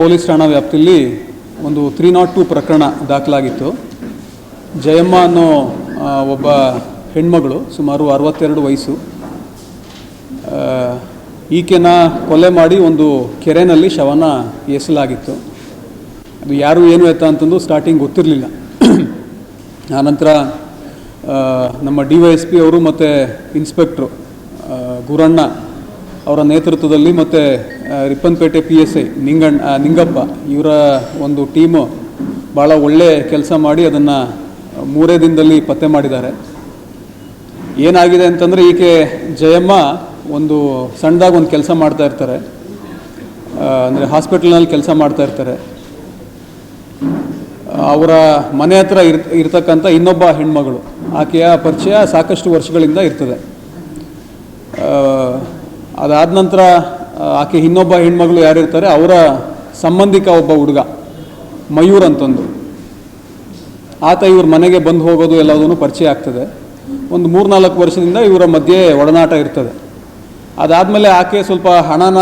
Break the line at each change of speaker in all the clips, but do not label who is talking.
Police ಠಾಣಾ ವ್ಯಾಪ್ತಿಯಲ್ಲಿ ಒಂದು ತ್ರೀ ನಾಟ್ ಟು ಪ್ರಕರಣ ದಾಖಲಾಗಿತ್ತು. ಜಯಮ್ಮ ಅನ್ನೋ ಒಬ್ಬ ಹೆಣ್ಮಗಳು ಸುಮಾರು ಅರವತ್ತೆರಡು ವಯಸ್ಸು. ಈಕೆನ ಕೊಲೆ ಮಾಡಿ ಒಂದು ಕೆರೆನಲ್ಲಿ ಶವನ ಎಸಲಾಗಿತ್ತು ಅದು ಯಾರು ಏನು ಎತ್ತ ಅಂತಂದು ಸ್ಟಾರ್ಟಿಂಗ್ ಗೊತ್ತಿರಲಿಲ್ಲ. ಆನಂತರ ನಮ್ಮ ಡಿ ವೈ ಎಸ್ ಪಿ ಅವರು ಮತ್ತು ಇನ್ಸ್ಪೆಕ್ಟ್ರು ಗುರಣ್ಣ ಅವರ ನೇತೃತ್ವದಲ್ಲಿ ಮತ್ತು Ripponpet P S I Ninganna Ningappa, ಇವರ ಒಂದು ಟೀಮು ಭಾಳ ಒಳ್ಳೆ ಕೆಲಸ ಮಾಡಿ ಅದನ್ನು ಮೂರೇ ದಿನದಲ್ಲಿ ಪತ್ತೆ ಮಾಡಿದ್ದಾರೆ. ಏನಾಗಿದೆ ಅಂತಂದರೆ ಈಕೆ ಜಯಮ್ಮ ಒಂದು ಸಣ್ಣದಾಗಿ ಒಂದು ಕೆಲಸ ಮಾಡ್ತಾ ಇರ್ತಾರೆ. ಅಂದರೆ ಹಾಸ್ಪಿಟಲ್ನಲ್ಲಿ ಕೆಲಸ ಮಾಡ್ತಾ ಇರ್ತಾರೆ. ಅವರ ಮನೆ ಹತ್ರ ಇರ್, ಇರ್ತಕ್ಕಂಥ ಇನ್ನೊಬ್ಬ ಹೆಣ್ಮಗಳು, ಆಕೆಯ ಪರಿಚಯ ಸಾಕಷ್ಟು ವರ್ಷಗಳಿಂದ ಇರ್ತದೆ. ಅದಾದ ನಂತರ ಆಕೆ ಇನ್ನೊಬ್ಬ ಹೆಣ್ಮಗಳು ಯಾರಿರ್ತಾರೆ, ಅವರ ಸಂಬಂಧಿಕ ಒಬ್ಬ ಹುಡುಗ, ಮಯೂರ್ ಅಂತಂದು. ಆತ ಇವ್ರ ಮನೆಗೆ ಬಂದು ಹೋಗೋದು ಎಲ್ಲದೂ ಪರಿಚಯ ಆಗ್ತದೆ. ಒಂದು ಮೂರ್ನಾಲ್ಕು ವರ್ಷದಿಂದ ಇವರ ಮಧ್ಯೆ ಒಡನಾಟ ಇರ್ತದೆ. ಅದಾದಮೇಲೆ ಆಕೆ ಸ್ವಲ್ಪ ಹಣನ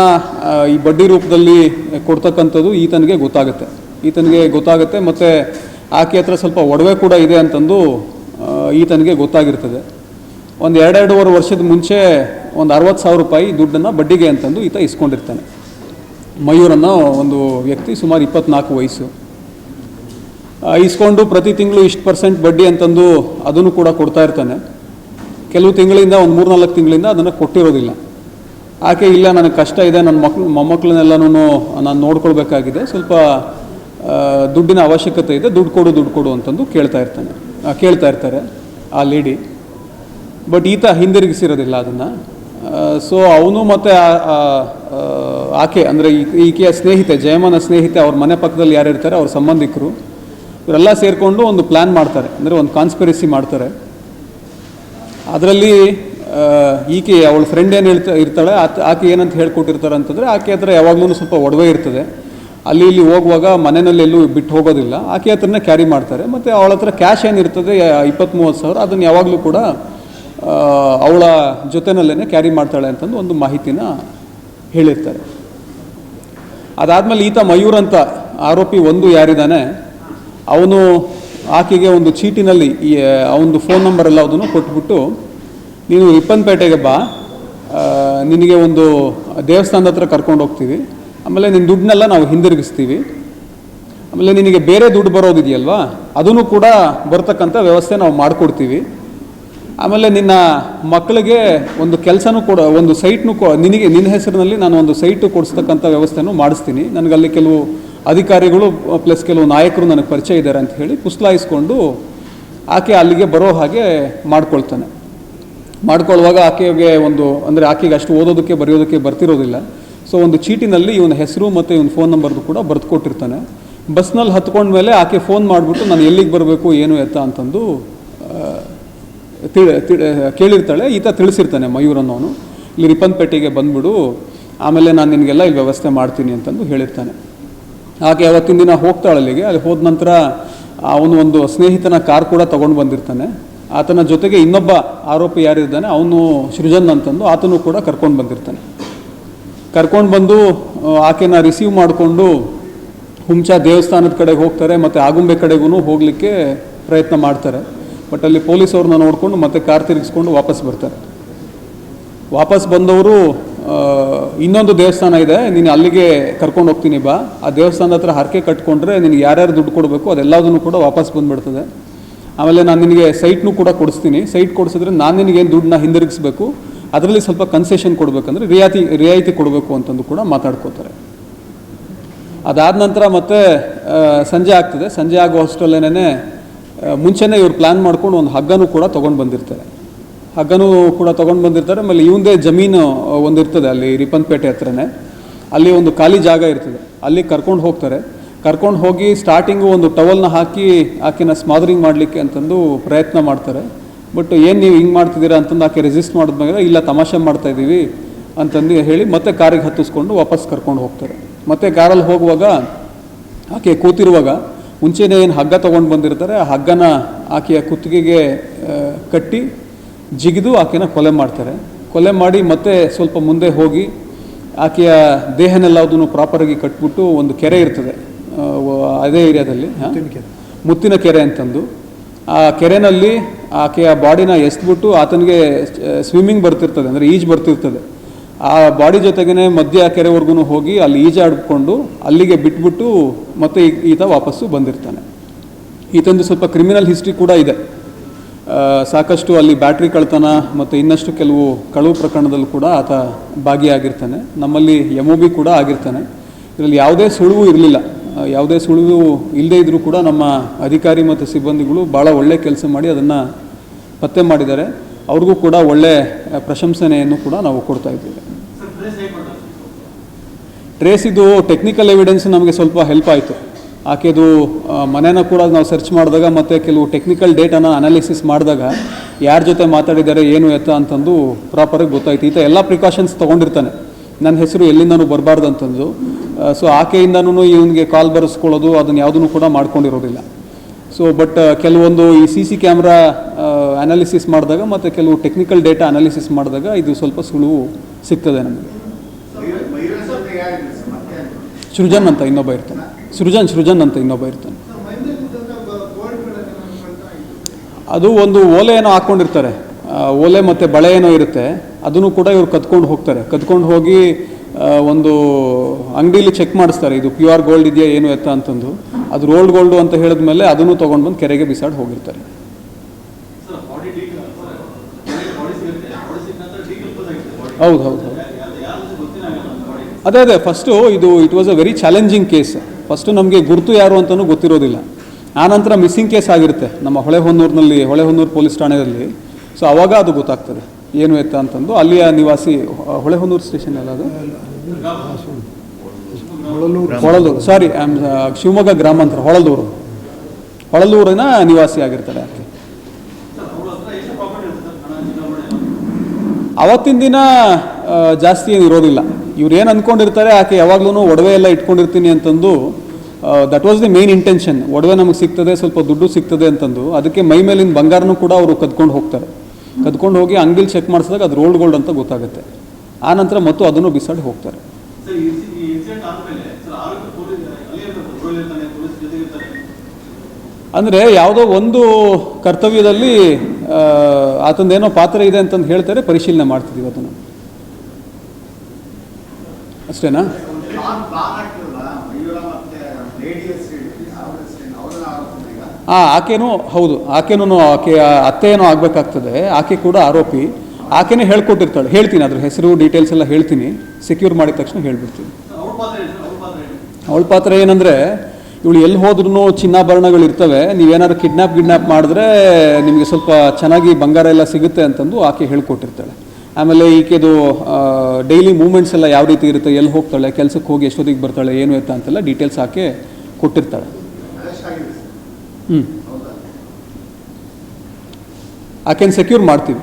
ಈ ಬಡ್ಡಿ ರೂಪದಲ್ಲಿ ಕೊಡ್ತಕ್ಕಂಥದ್ದು ಈತನಿಗೆ ಗೊತ್ತಾಗುತ್ತೆ. ಈತನಿಗೆ ಗೊತ್ತಾಗುತ್ತೆ ಮತ್ತು ಆಕೆ ಹತ್ರ ಸ್ವಲ್ಪ ಒಡವೆ ಕೂಡ ಇದೆ ಅಂತಂದು ಈತನಿಗೆ ಗೊತ್ತಾಗಿರ್ತದೆ. ಒಂದು ಎರಡೆರಡೂವರೆ ವರ್ಷದ ಮುಂಚೆ ಒಂದು ಅರವತ್ತು ಸಾವಿರ ರೂಪಾಯಿ ದುಡ್ಡನ್ನು ಬಡ್ಡಿಗೆ ಅಂತಂದು ಈತ ಇಸ್ಕೊಂಡಿರ್ತಾನೆ. ಮಯೂರನ್ನು ಒಂದು ವ್ಯಕ್ತಿ ಸುಮಾರು ಇಪ್ಪತ್ನಾಲ್ಕು ವಯಸ್ಸು. ಇಸ್ಕೊಂಡು ಪ್ರತಿ ತಿಂಗಳು ಇಷ್ಟು ಪರ್ಸೆಂಟ್ ಬಡ್ಡಿ ಅಂತಂದು ಅದನ್ನು ಕೂಡ ಕೊಡ್ತಾ ಇರ್ತಾನೆ. ಕೆಲವು ತಿಂಗಳಿಂದ ಒಂದು ಮೂರ್ನಾಲ್ಕು ತಿಂಗಳಿಂದ ಅದನ್ನು ಕೊಟ್ಟಿರೋದಿಲ್ಲ. ಆಕೆ, ಇಲ್ಲ, ನನಗೆ ಕಷ್ಟ ಇದೆ ನನ್ನ ಮಕ್ಳು ಮೊಮ್ಮಕ್ಕಳನ್ನೆಲ್ಲನೂ ನಾನು ನೋಡ್ಕೊಳ್ಬೇಕಾಗಿದೆ, ಸ್ವಲ್ಪ ದುಡ್ಡಿನ ಅವಶ್ಯಕತೆ ಇದೆ, ದುಡ್ಡು ಕೊಡು ದುಡ್ಡು ಕೊಡು ಅಂತಂದು ಕೇಳ್ತಾ ಇರ್ತಾನೆ. ಕೇಳ್ತಾ ಇರ್ತಾರೆ ಆ ಲೇಡಿ ಬಟ್ ಈತ ಹಿಂದಿರುಗಿಸಿರೋದಿಲ್ಲ ಅದನ್ನು. ಸೊ ಅವನು ಮತ್ತು ಆಕೆ, ಅಂದರೆ ಈಕೆಯ ಸ್ನೇಹಿತೆ ಜಯಮನ ಸ್ನೇಹಿತೆ ಅವ್ರ ಮನೆ ಪಕ್ಕದಲ್ಲಿ ಯಾರು ಇರ್ತಾರೆ, ಅವ್ರ ಸಂಬಂಧಿಕರು, ಇವರೆಲ್ಲ ಸೇರಿಕೊಂಡು ಒಂದು ಪ್ಲ್ಯಾನ್ ಮಾಡ್ತಾರೆ, ಅಂದರೆ ಒಂದು ಕಾನ್ಸ್ಪಿರಸಿ ಮಾಡ್ತಾರೆ. ಅದರಲ್ಲಿ ಈಕೆ ಅವಳ ಫ್ರೆಂಡ್ ಏನು ಹೇಳ್ತಾ, ಇರ್ತಾಳೆ, ಆತ, ಆಕೆ ಏನಂತ ಹೇಳ್ಕೊಟ್ಟಿರ್ತಾರೆ ಅಂತಂದರೆ, ಆಕೆ ಹತ್ರ ಯಾವಾಗಲೂ ಸ್ವಲ್ಪ ಒಡವೆ ಇರ್ತದೆ. ಅಲ್ಲಿ ಇಲ್ಲಿ ಹೋಗುವಾಗ ಮನೆಯಲ್ಲಿ ಎಲ್ಲೂ ಬಿಟ್ಟು ಹೋಗೋದಿಲ್ಲ. ಆಕೆ ಹತ್ರನೇ ಕ್ಯಾರಿ ಮಾಡ್ತಾರೆ. ಮತ್ತು ಅವಳ ಹತ್ರ ಕ್ಯಾಶ್ ಏನಿರ್ತದೆ ಇಪ್ಪತ್ತು ಮೂವತ್ತು ಸಾವಿರ, ಅದನ್ನು ಯಾವಾಗಲೂ ಕೂಡ ಅವಳ ಜೊತೆನಲ್ಲೇ ಕ್ಯಾರಿ ಮಾಡ್ತಾಳೆ ಅಂತಂದು ಒಂದು ಮಾಹಿತಿನ ಹೇಳಿರ್ತಾರೆ. ಅದಾದಮೇಲೆ ಈತ ಮಯೂರ್ ಅಂತ ಆರೋಪಿ ಒಂದು ಯಾರಿದ್ದಾನೆ, ಅವನು ಆಕೆಗೆ ಒಂದು ಚೀಟಿನಲ್ಲಿ ಈ ಅವನದು ಫೋನ್ ನಂಬರ್ ಎಲ್ಲ ಅದನ್ನು ಕೊಟ್ಬಿಟ್ಟು, ನೀನು ರಿಪ್ಪನ್ಪೇಟೆಗೆ ಬಾ ನಿನಗೆ ಒಂದು ದೇವಸ್ಥಾನದ ಹತ್ರ ಕರ್ಕೊಂಡು ಹೋಗ್ತೀವಿ. ಆಮೇಲೆ ನಿನ್ನ ದುಡ್ಡನ್ನೆಲ್ಲ ನಾವು ಹಿಂದಿರುಗಿಸ್ತೀವಿ. ಆಮೇಲೆ ನಿನಗೆ ಬೇರೆ ದುಡ್ಡು ಬರೋದಿದೆಯಲ್ವಾ? ಅದನ್ನು ಕೂಡ ಬರ್ತಕ್ಕಂಥ ವ್ಯವಸ್ಥೆ ನಾವು ಮಾಡಿಕೊಡ್ತೀವಿ. ಆಮೇಲೆ ನಿನ್ನ ಮಕ್ಕಳಿಗೆ ಒಂದು ಕೆಲಸನೂ ಕೊಡ, ಒಂದು ಸೈಟ್ನು ಕೊ, ನಿನಗೆ, ನಿನ್ನ ಹೆಸರಿನಲ್ಲಿ ನಾನು ಒಂದು ಸೈಟು ಕೊಡಿಸ್ತಕ್ಕಂಥ ವ್ಯವಸ್ಥೆನೂ ಮಾಡಿಸ್ತೀನಿ. ನನಗಲ್ಲಿ ಕೆಲವು ಅಧಿಕಾರಿಗಳು, ಪ್ಲಸ್ ಕೆಲವು ನಾಯಕರು ನನಗೆ ಪರಿಚಯ ಇದ್ದಾರೆ ಅಂತ ಹೇಳಿ ಪುಸ್ಲಾಯಿಸ್ಕೊಂಡು ಆಕೆ ಅಲ್ಲಿಗೆ ಬರೋ ಹಾಗೆ ಮಾಡ್ಕೊಳ್ತಾನೆ. ಮಾಡ್ಕೊಳ್ಳುವಾಗ ಆಕೆಗೆ ಒಂದು, ಅಂದರೆ ಆಕೆಗೆ ಅಷ್ಟು ಓದೋದಕ್ಕೆ, ಬರೆಯೋದಕ್ಕೆ ಬರ್ತಿರೋದಿಲ್ಲ. ಸೊ ಒಂದು ಚೀಟಿನಲ್ಲಿ ಇವನ ಹೆಸರು ಮತ್ತು ಇವನ ಫೋನ್ ನಂಬರ್ದು ಕೂಡ ಬರೆದು ಕೊಟ್ಟಿರ್ತಾನೆ ಬಸ್ನಲ್ಲಿ ಹತ್ಕೊಂಡ್ಮೇಲೆ ಆಕೆ ಫೋನ್ ಮಾಡಿಬಿಟ್ಟು, ನಾನು ಎಲ್ಲಿಗೆ ಬರಬೇಕು, ಏನು ಎತ್ತ? ಅಂತಂದು ತಿಳ ತಿಳ ಕೇಳಿರ್ತಾಳೆ, ಈತ ತಿಳಿಸಿರ್ತಾನೆ ಮಯೂರನ್ನೋನು ಇಲ್ಲಿ ರಿಪನ್ಪೇಟೆಗೆ ಬಂದ್ಬಿಡು, ಆಮೇಲೆ ನಾನು ನಿನಗೆಲ್ಲ ಇಲ್ಲಿ ವ್ಯವಸ್ಥೆ ಮಾಡ್ತೀನಿ ಅಂತಂದು ಹೇಳಿರ್ತಾನೆ. ಆಕೆ ಅವತ್ತಿನ ದಿನ ಹೋಗ್ತಾಳೆ ಅಲ್ಲಿಗೆ, ಅಲ್ಲಿ ಹೋದ ನಂತರ ಅವನು ಒಂದು ಸ್ನೇಹಿತನ ಕಾರ್ ಕೂಡ ತೊಗೊಂಡು ಬಂದಿರ್ತಾನೆ. ಆತನ ಜೊತೆಗೆ ಇನ್ನೊಬ್ಬ ಆರೋಪಿ ಯಾರಿದ್ದಾನೆ, ಅವನು ಸೃಜನ್ ಅಂತಂದು ಆತನು ಕೂಡ ಕರ್ಕೊಂಡು ಬಂದಿರ್ತಾನೆ. ಕರ್ಕೊಂಡು ಬಂದು ಆಕೆನ ರಿಸೀವ್ ಮಾಡಿಕೊಂಡು ಹುಂಚಾ ದೇವಸ್ಥಾನದ ಕಡೆಗೆ ಹೋಗ್ತಾರೆ, ಮತ್ತು ಆಗುಂಬೆ ಕಡೆಗೂ ಹೋಗಲಿಕ್ಕೆ ಪ್ರಯತ್ನ ಮಾಡ್ತಾರೆ. ಬಟ್ ಅಲ್ಲಿ ಪೊಲೀಸ್ ಅವ್ರನ್ನ ನೋಡಿಕೊಂಡು ಮತ್ತೆ ಕಾರ್ ತಿರುಗಿಸ್ಕೊಂಡು ವಾಪಸ್ ಬರ್ತಾರೆ. ವಾಪಸ್ ಬಂದವರು ಇನ್ನೊಂದು ದೇವಸ್ಥಾನ ಇದೆ, ನೀನು ಅಲ್ಲಿಗೆ ಕರ್ಕೊಂಡು ಹೋಗ್ತೀನಿ ಬಾ. ಆ ದೇವಸ್ಥಾನದ ಹತ್ರ ಹರಕೆ ಕಟ್ಕೊಂಡ್ರೆ ನಿನಗೆ ಯಾರ್ಯಾರು ದುಡ್ಡು ಕೊಡಬೇಕು, ಅದೆಲ್ಲದನ್ನು ಕೂಡ ವಾಪಸ್ ಬಂದುಬಿಡ್ತದೆ. ಆಮೇಲೆ ನಾನು ನಿನಗೆ ಸೈಟ್ನು ಕೂಡ ಕೊಡಿಸ್ತೀನಿ. ಸೈಟ್ ಕೊಡಿಸಿದ್ರೆ ನಾನು ನಿನಗೇನು ದುಡ್ಡನ್ನ ಹಿಂದಿರುಗಿಸ್ಬೇಕು, ಅದರಲ್ಲಿ ಸ್ವಲ್ಪ ಕನ್ಸೆಷನ್ ಕೊಡಬೇಕಂದ್ರೆ ರಿಯಾಯಿತಿ ರಿಯಾಯಿತಿ ಕೊಡಬೇಕು ಅಂತಂದು ಕೂಡ ಮಾತಾಡ್ಕೋತಾರೆ. ಅದಾದ ನಂತರ ಮತ್ತೆ ಸಂಜೆ ಆಗ್ತದೆ. ಸಂಜೆ ಆಗೋ ಅಷ್ಟರಲ್ಲೇನೆ ಮುಂಚೆನೇ ಇವ್ರು ಪ್ಲ್ಯಾನ್ ಮಾಡ್ಕೊಂಡು ಒಂದು ಹಗ್ಗನೂ ಕೂಡ ತೊಗೊಂಡು ಬಂದಿರ್ತಾರೆ. ಹಗ್ಗನೂ ಕೂಡ ತೊಗೊಂಡು ಬಂದಿರ್ತಾರೆ, ಆಮೇಲೆ ಇವಂದೇ ಜಮೀನು ಒಂದಿರ್ತದೆ ಅಲ್ಲಿ ರಿಪನ್ಪೇಟೆ ಹತ್ರನೇ. ಅಲ್ಲಿ ಒಂದು ಖಾಲಿ ಜಾಗ ಇರ್ತದೆ. ಅಲ್ಲಿ ಕರ್ಕೊಂಡು ಹೋಗ್ತಾರೆ. ಕರ್ಕೊಂಡು ಹೋಗಿ ಸ್ಟಾರ್ಟಿಂಗು ಒಂದು ಟವಲ್ನ ಹಾಕಿ ಆಕೆನ ಸ್ಮಾದರಿಂಗ್ ಮಾಡಲಿಕ್ಕೆ ಅಂತಂದು ಪ್ರಯತ್ನ ಮಾಡ್ತಾರೆ. ಬಟ್ ಏನು ನೀವು ಹಿಂಗೆ ಮಾಡ್ತಿದ್ದೀರಾ ಅಂತಂದು ಆಕೆ ರೆಸಿಸ್ಟ್ ಮಾಡಿದ್ಮೇಲೆ ಇಲ್ಲ ತಮಾಷೆ ಮಾಡ್ತಾ ಇದ್ದೀವಿ ಅಂತಂದು ಹೇಳಿ ಮತ್ತೆ ಕಾರಿಗೆ ಹತ್ತಿಸ್ಕೊಂಡು ವಾಪಸ್ ಕರ್ಕೊಂಡು ಹೋಗ್ತಾರೆ. ಮತ್ತೆ ಕಾರಲ್ಲಿ ಹೋಗುವಾಗ ಆಕೆ ಕೂತಿರುವಾಗ ಮುಂಚೆನೇ ಏನು ಹಗ್ಗ ತೊಗೊಂಡು ಬಂದಿರ್ತಾರೆ ಆ ಹಗ್ಗನ ಆಕೆಯ ಕುತ್ತಿಗೆಗೆ ಕಟ್ಟಿ ಜಿಗಿದು ಆಕೆನ ಕೊಲೆ ಮಾಡ್ತಾರೆ. ಕೊಲೆ ಮಾಡಿ ಮತ್ತೆ ಸ್ವಲ್ಪ ಮುಂದೆ ಹೋಗಿ ಆಕೆಯ ದೇಹನೆಲ್ಲದನ್ನು ಪ್ರಾಪರಾಗಿ ಕಟ್ಬಿಟ್ಟು ಒಂದು ಕೆರೆ ಇರ್ತದೆ ಅದೇ ಏರಿಯಾದಲ್ಲಿ ಹಾ? ಮುತ್ತಿನ ಕೆರೆ. ಅಂತಂದು. ಆ ಕೆರೆನಲ್ಲಿ ಆಕೆಯ ಬಾಡಿನ ಎಸ್ಬಿಟ್ಟು ಆತನಿಗೆ ಸ್ವಿಮ್ಮಿಂಗ್ ಬರ್ತಿರ್ತದೆ ಅಂದರೆ ಈಜು ಬರ್ತಿರ್ತದೆ. ಆ ಬಾಡಿ ಜೊತೆಗೇ ಮಧ್ಯ ಕೆರೆವರೆಗೂ ಹೋಗಿ ಅಲ್ಲಿ ಈಜಾಡ್ಕೊಂಡು ಅಲ್ಲಿಗೆ ಬಿಟ್ಬಿಟ್ಟು ಮತ್ತೆ ಈತ ವಾಪಸ್ಸು ಬಂದಿರ್ತಾನೆ. ಈತಂದು ಸ್ವಲ್ಪ ಕ್ರಿಮಿನಲ್ ಹಿಸ್ಟ್ರಿ ಕೂಡ ಇದೆ. ಸಾಕಷ್ಟು ಅಲ್ಲಿ ಬ್ಯಾಟ್ರಿ ಕಳ್ತನ ಮತ್ತು ಇನ್ನಷ್ಟು ಕೆಲವು ಕಳುವು ಪ್ರಕರಣದಲ್ಲೂ ಕೂಡ ಆತ ಭಾಗಿಯಾಗಿರ್ತಾನೆ. ನಮ್ಮಲ್ಲಿ ಎಂ ಒ ಬಿ ಕೂಡ ಆಗಿರ್ತಾನೆ. ಇದರಲ್ಲಿ ಯಾವುದೇ ಸುಳಿವು ಇರಲಿಲ್ಲ. ಯಾವುದೇ ಸುಳಿವು ಇಲ್ಲದೇ ಇದ್ದರೂ ಕೂಡ ನಮ್ಮ ಅಧಿಕಾರಿ ಮತ್ತು ಸಿಬ್ಬಂದಿಗಳು ಭಾಳ ಒಳ್ಳೆ ಕೆಲಸ ಮಾಡಿ ಅದನ್ನು ಪತ್ತೆ ಮಾಡಿದ್ದಾರೆ. ಅವ್ರಿಗೂ ಕೂಡ ಒಳ್ಳೆ ಪ್ರಶಂಸನೆಯನ್ನು ಕೂಡ ನಾವು ಕೊಡ್ತಾ ಇದ್ದೇವೆ. ಟ್ರೇಸ್ ಇದು ಟೆಕ್ನಿಕಲ್ ಎವಿಡೆನ್ಸ್ ನಮಗೆ ಸ್ವಲ್ಪ ಹೆಲ್ಪ್ ಆಯಿತು. ಆಕೆದು ಮನೇನ ಕೂಡ ನಾವು ಸರ್ಚ್ ಮಾಡಿದಾಗ ಮತ್ತು ಕೆಲವು ಟೆಕ್ನಿಕಲ್ ಡೇಟಾನ ಅನಾಲಿಸಿಸ್ ಮಾಡಿದಾಗ ಯಾರ ಜೊತೆ ಮಾತಾಡಿದ್ದಾರೆ, ಏನು ಎತ್ತ ಅಂತಂದು ಪ್ರಾಪರಾಗಿ ಗೊತ್ತಾಯ್ತು. ಈತ ಎಲ್ಲ ಪ್ರಿಕಾಷನ್ಸ್ ತೊಗೊಂಡಿರ್ತಾನೆ. ನನ್ನ ಹೆಸರು ಎಲ್ಲಿಂದನೂ ಬರಬಾರ್ದು ಅಂತಂದು ಸೊ ಆಕೆಯಿಂದನೂ ಇವನಿಗೆ ಕಾಲ್ ಬರೆಸ್ಕೊಳ್ಳೋದು, ಅದನ್ನು ಯಾವುದನ್ನು ಕೂಡ ಮಾಡ್ಕೊಂಡಿರೋದಿಲ್ಲ. ಸೊ ಬಟ್ ಕೆಲವೊಂದು ಈ ಸಿ ಸಿ ಕ್ಯಾಮ್ರಾ ಅನಾಲಿಸಿಸ್ ಮಾಡಿದಾಗ ಮತ್ತು ಕೆಲವು ಟೆಕ್ನಿಕಲ್ ಡೇಟಾ ಅನಾಲಿಸಿಸ್ ಮಾಡಿದಾಗ ಇದು ಸ್ವಲ್ಪ ಸುಳುವು ಸಿಗ್ತದೆ ನಮಗೆ. ಸೃಜನ್ ಅಂತ ಇನ್ನೊಬ್ಬ ಇರ್ತಾನೆ. ಸೃಜನ್ ಸೃಜನ್ ಅಂತ ಇನ್ನೊಬ್ಬ ಇರ್ತಾನೆ. ಅದು ಒಂದು ಓಲೆ ಏನೋ ಹಾಕ್ಕೊಂಡಿರ್ತಾರೆ ಓಲೆ ಮತ್ತು ಬಳೆ ಏನೋ ಇರುತ್ತೆ. ಅದನ್ನು ಕೂಡ ಇವ್ರು ಕದ್ಕೊಂಡು ಹೋಗ್ತಾರೆ. ಕದ್ಕೊಂಡು ಹೋಗಿ ಒಂದು ಅಂಗಡಿಲಿ ಚೆಕ್ ಮಾಡಿಸ್ತಾರೆ. ಇದು ಪ್ಯೂರ್ ಗೋಲ್ಡ್ ಇದೆಯಾ ಏನು ಎತ್ತ ಅಂತಂದು. ಅದು ರೋಲ್ಡ್ ಗೋಲ್ಡು ಅಂತ ಹೇಳಿದ ಮೇಲೆ ಅದನ್ನು ತೊಗೊಂಡು ಬಂದು ಕೆರೆಗೆ ಬಿಸಾಡಿ ಹೋಗಿರ್ತಾರೆ. ಹೌದು ಹೌದು ಹೌದು. ಅದೇ ಅದೇ ಫಸ್ಟು ಇದು it was a very challenging case first ನಮಗೆ ಗುರುತು ಯಾರು ಅಂತಲೂ ಗೊತ್ತಿರೋದಿಲ್ಲ. ಆನಂತರ ಮಿಸ್ಸಿಂಗ್ ಕೇಸ್ ಆಗಿರುತ್ತೆ ನಮ್ಮ ಹೊಳೆಹೊನ್ನೂರಿನಲ್ಲಿ ಹೊಳೆಹೊನ್ನೂರು ಪೊಲೀಸ್ ಠಾಣೆಯಲ್ಲಿ. ಸೊ ಅವಾಗ ಅದು ಗೊತ್ತಾಗ್ತದೆ. ಏನು ಎತ್ತ ಅಂತಂದು ಅಲ್ಲಿಯ ನಿವಾಸಿ ಹೊಳೆಹೊನ್ನೂರು ಸ್ಟೇಷನ್ ಎಲ್ಲ ಅದು? ಹೊಳಲೂರು ಸಾರಿ ಶಿವಮೊಗ್ಗ ಗ್ರಾಮಾಂತರ ಹೊಳಲೂರು ಹೊಳಲೂರಿನ ನಿವಾಸಿ ಆಗಿರ್ತಾರೆ ಆಕೆ. ಅವತ್ತಿನ ದಿನ ಜಾಸ್ತಿ ಏನು ಇರೋದಿಲ್ಲ. ಇವ್ರು ಏನು ಅಂದ್ಕೊಂಡಿರ್ತಾರೆ ಆಕೆ ಯಾವಾಗ್ಲೂ ಒಡವೆ ಎಲ್ಲ ಇಟ್ಕೊಂಡಿರ್ತೀನಿ ಅಂತಂದು that was the main intention ಒಡವೆ ನಮಗೆ ಸಿಗ್ತದೆ ಸ್ವಲ್ಪ ದುಡ್ಡು ಸಿಗ್ತದೆ ಅಂತಂದು. ಅದಕ್ಕೆ ಮೈ ಮೇಲಿನ ಬಂಗಾರನೂ ಕೂಡ ಅವರು ಕದ್ಕೊಂಡು ಹೋಗ್ತಾರೆ. ಕದ್ಕೊಂಡು ಹೋಗಿ ಅಂಗಡಿಲಿ ಚೆಕ್ ಮಾಡಿಸಿದಾಗ ಅದು ರೋಲ್ಡ್ ಗೋಲ್ಡ್ ಅಂತ ಗೊತ್ತಾಗುತ್ತೆ. ಆ ನಂತರ ಮತ್ತು ಅದನ್ನು ಬಿಸಾಡಿ ಹೋಗ್ತಾರೆ. ಅಂದರೆ ಯಾವುದೋ ಒಂದು ಕರ್ತವ್ಯದಲ್ಲಿ ಅದೊಂದೇನೋ ಆತಂದೇನೋ ಪಾತ್ರ ಇದೆ ಅಂತಂದು ಹೇಳ್ತಾರೆ ಪರಿಶೀಲನೆ ಮಾಡ್ತಿದ್ದೀವಿ ಅದನ್ನು ಅಷ್ಟೇನಾ
ಪ್ಲಾನ್ ಪ್ಲಾನ್ ಆಗ್ತಿರಲ್ಲ ಮಯೂರ ಮತ್ತೆ ಲೇಡಿಯಸ್ ಯಾವ ಅವರನ್ನ ಆರೋಪ ಈಗ
ಆ, ಆಕೆನೂ, ಹೌದು ಆಕೆನೂ ಆಕೆಯ ಅತ್ತೆಯೇನೋ ಆಗಬೇಕಾಗ್ತದೆ. ಆಕೆ ಕೂಡ ಆರೋಪಿ. ಆಕೆನೇ ಹೇಳ್ಕೊಟ್ಟಿರ್ತಾಳೆ. ಹೇಳ್ತೀನಿ, ಅದ್ರ ಹೆಸರು ಡೀಟೇಲ್ಸ್ ಎಲ್ಲ ಹೇಳ್ತೀನಿ. ಸೆಕ್ಯೂರ್ ಮಾಡಿದ ತಕ್ಷಣ ಹೇಳ್ಬಿಡ್ತೀನಿ. ಅವಳ ಪಾತ್ರ ಏನಂದರೆ, ಇವಳು ಎಲ್ಲಿ ಹೋದ್ರೂ ಚಿನ್ನಾಭರಣಗಳು ಇರ್ತವೆ ನೀವೇನಾದ್ರು ಕಿಡ್ನಾಪ್ ಗಿಡ್ನಾಪ್ ಮಾಡಿದ್ರೆ ನಿಮಗೆ ಸ್ವಲ್ಪ ಚೆನ್ನಾಗಿ ಬಂಗಾರ ಎಲ್ಲ ಸಿಗುತ್ತೆ ಅಂತಂದು ಆಕೆ ಹೇಳ್ಕೊಟ್ಟಿರ್ತಾಳೆ. ಆಮೇಲೆ ಈಕೆದು ಡೈಲಿ ಮೂಮೆಂಟ್ಸ್ ಎಲ್ಲ ಯಾವ ರೀತಿ ಇರುತ್ತೆ ಎಲ್ಲಿ ಹೋಗ್ತಾಳೆ ಕೆಲಸಕ್ಕೆ ಹೋಗಿ ಎಷ್ಟೊತ್ತಿಗೆ ಬರ್ತಾಳೆ ಏನು ಎತ್ತ ಅಂತೆಲ್ಲ ಡೀಟೇಲ್ಸ್ ಹಾಕಿ ಕೊಟ್ಟಿರ್ತಾಳೆ. ಹ್ಞೂ
ಹೌದಾ?
ಕ್ಯಾನ್ ಸೆಕ್ಯೂರ್ ಮಾಡ್ತೀವಿ.